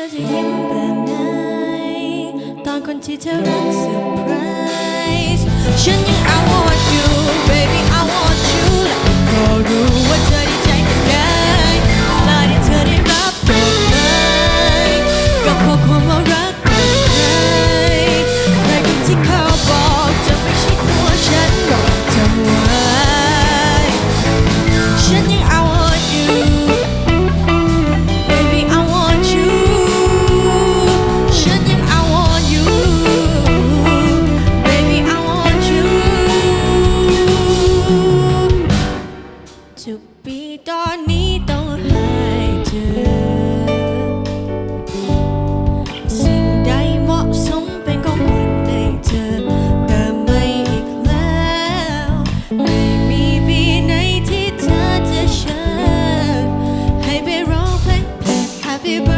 ธอจะยิ้มแบบไหน ตอนคนที่เธอรักเซอร์ไพรส์ฉันยัง I want you baby I want you และก็รู้ happy birthday.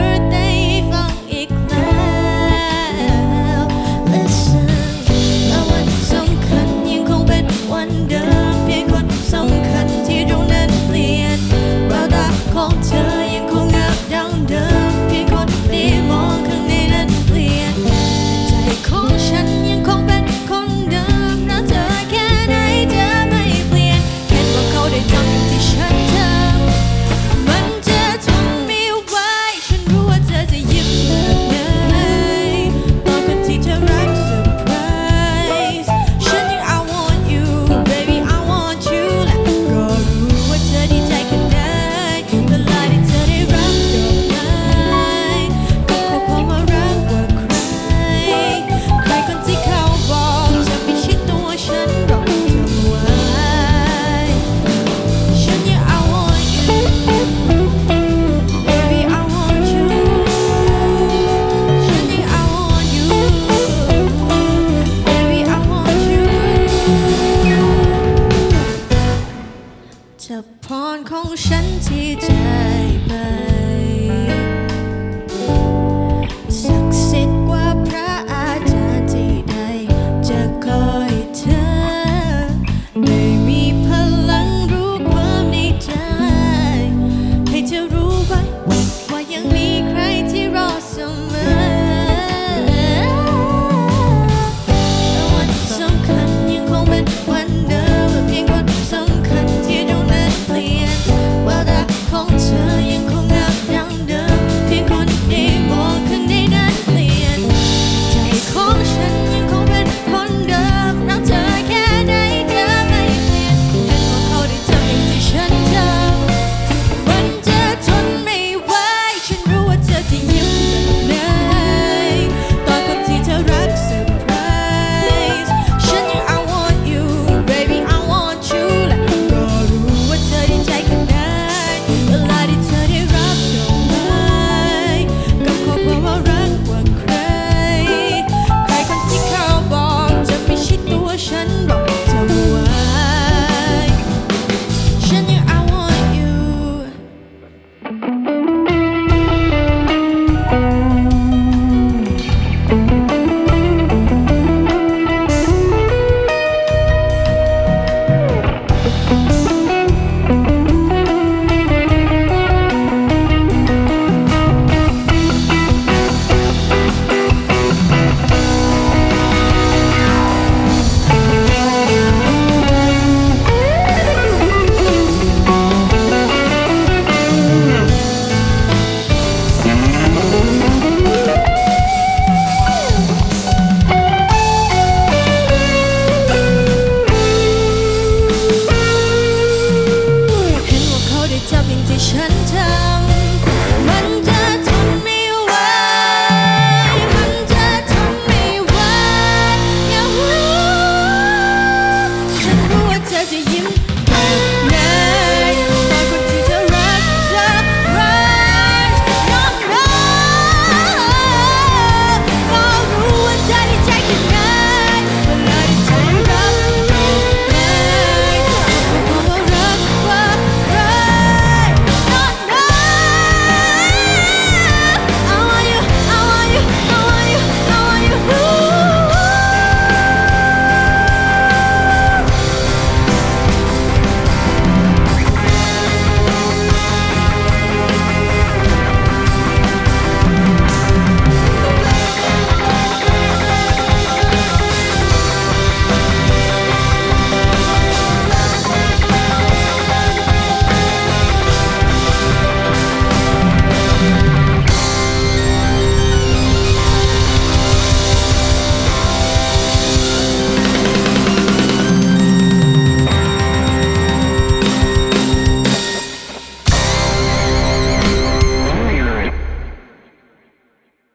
ฉั着